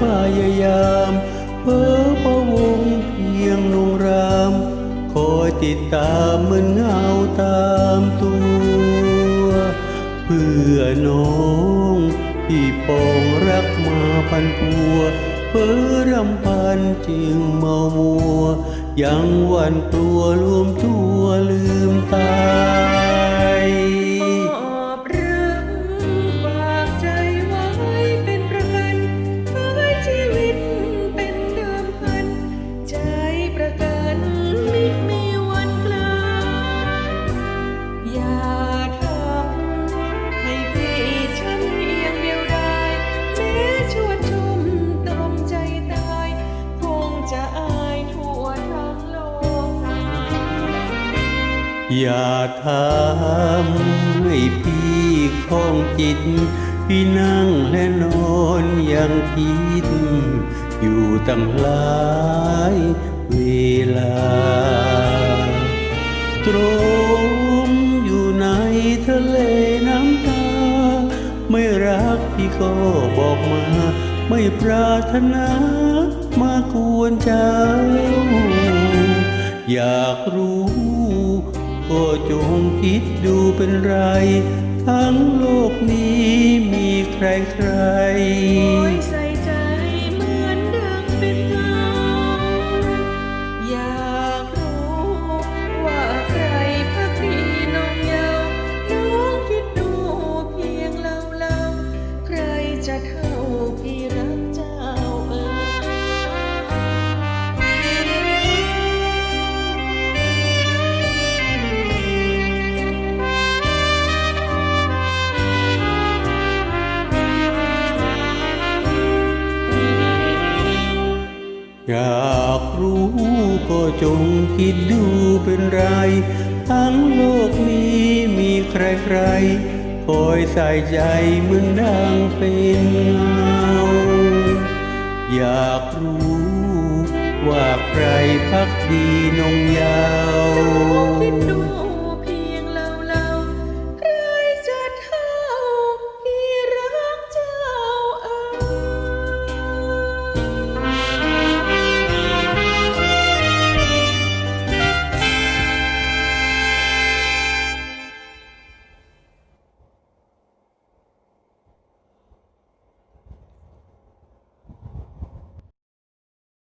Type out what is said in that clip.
พยายามเพื่อประวงเพียงลงราม คอยติดตามเหมือนเงาตามตัว เพื่อน้องที่ปองรักมาพันพัวเพื่อรำพันจึงเมามัว ยังวันตัวรวมตัวลืมตา อย่าทำให้พี่คล้องจิต พี่นั่งและนอนยังคิด อยู่ตั้งหลายเวลา ตรมอยู่ในทะเลน้ำตา ไม่รักพี่ก็บอกมา ไม่ปรารถนามากวนใจอยากรู้ ก็จงคิดดูเป็นไร ทั้งโลกนี้มีใครใคร อยากรู้ก็จงคิดดูเป็นไร ทั้งโลกนี้มีใครใครๆ คอยใส่ใจเหมือนดังเป็นเงา อยากรู้ว่าใครพักดีนงยาว